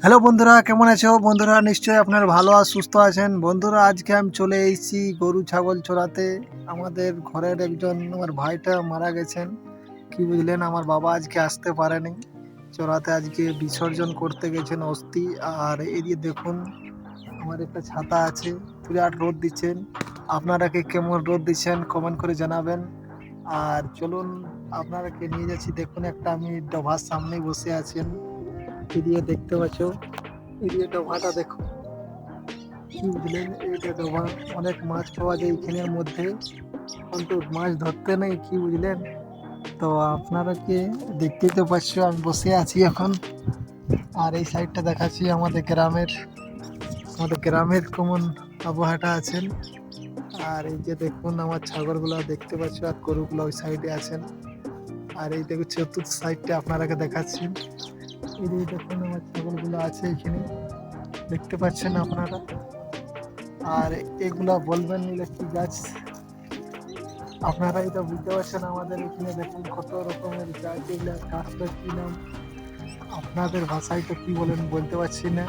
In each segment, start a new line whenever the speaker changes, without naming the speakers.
Hello বন্ধুরা, কেমন আছো? বন্ধুরা, নিশ্চয়ই আপনার ভালো আর সুস্থ আছেন। বন্ধুরা, আজকে আমি চলে এসেছি গরু, ছাগল চড়াতে। আমাদের ঘরের একজন আমার ভাইটা মারা গেছেন। কি বুঝলেন, আমার বাবা আজকে আসতে পারেনি। চড়াতে আজকে বিসর্জন করতে গেছেন অস্থি। আর এদিকে দেখুন, আমার একটা ছাতা আছে, বিরাট রোদ দিচ্ছেন। আপনারা কে কেমন রোদ দিচ্ছেন কমেন্ট করে জানাবেন। আর চলুন, আপনারাকে নিয়ে যাচ্ছি। দেখুন, একটা আমি ডভার সামনেই বসে আছেন। এদিকে দেখতে পাচ্ছ, এদিকে ডোভাটা দেখো। কি বুঝলেন এইটা অনেক মাছ পাওয়া যায় এখানের মধ্যে। কিন্তু মাছ ধরতে নেই কি বুঝলেন? তো আপনারা কি দেখতেই তো পাচ্ছ, আমি বসে আছি এখন। আর এই সাইডটা দেখাচ্ছি আমাদের গ্রামের আমাদের গ্রামের কেমন আবহাওয়াটা আছেন। আর এই যে দেখুন, আমার ছাগলগুলো দেখতে পাচ্ছ, আর গরুগুলো ওই সাইডে আছেন। আর এই দেখো চতুর্থ সাইডটা আপনারাকে দেখাচ্ছি। এই দেখুন, আমার ছাগলগুলো আছে এখানে। দেখতে পাচ্ছেন আপনারা? আর এগুলা বলবেন নিলে কি গাছ? আপনারা এটা বুঝতে পারছেন আমাদের এখানে দেখুন কত রকমের গাছ, এগুলা গাছটা কি নাম? আপনাদের ভাষায় তো কি বলেন বলতে পারছি না।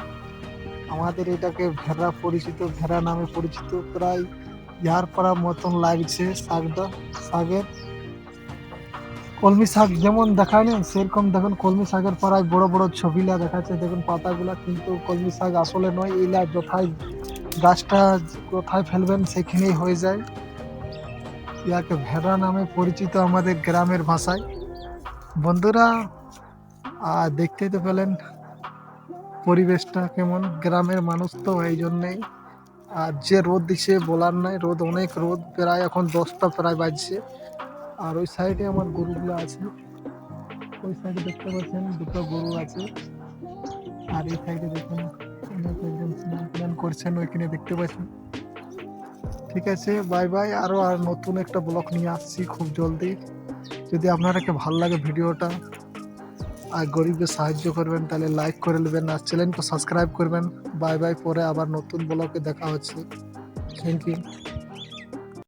আমাদের এটাকে ভেড়া পরিচিত, ভেড়া নামে পরিচিত, প্রায় ইয়ার পড়ার মতন লাগছে শাকটা, শাকের। কলমি শাক যেমন দেখায় সেরকম দেখুন কলমি শাকের পাড়ায় বড় বড় ছবিলা দেখাচ্ছে। দেখুন পাতাগুলা কিন্তু কলমি শাক আসলে নয়, এইলা যথায় গাছটা কোথায় ফেলবেন সেখানেই হয়ে যায়। ইয়াকে ভেড়া নামে পরিচিত আমাদের গ্রামের ভাষায়। বন্ধুরা আর দেখতে তো পেলেন পরিবেশটা কেমন, গ্রামের মানুষ তো এই জন্যেই। আর যে রোদ দিছে বলার নাই, রোদ অনেক রোদ, প্রায় এখন দশটা, প্রায় বাজছে। আর ওই সাইডে আমার গরুগুলো আছে। ওই সাইডে দেখতে পাচ্ছেন দুটো গরু আছে। আর এই সাইডে দেখুন একজন স্নান করছেন ওইখানে দেখতে পাচ্ছেন। ঠিক আছে, বাই বাই। আরও আর নতুন একটা ব্লগ নিয়ে আসছি খুব জলদি। যদি আপনারাকে ভালো লাগে ভিডিওটা আর গরিবকে সাহায্য করবেন, তাহলে লাইক করে নেবেন আর চ্যানেলকে সাবস্ক্রাইব করবেন। Bye bye. পরে আবার নতুন ব্লগে দেখা হচ্ছে। Thank you.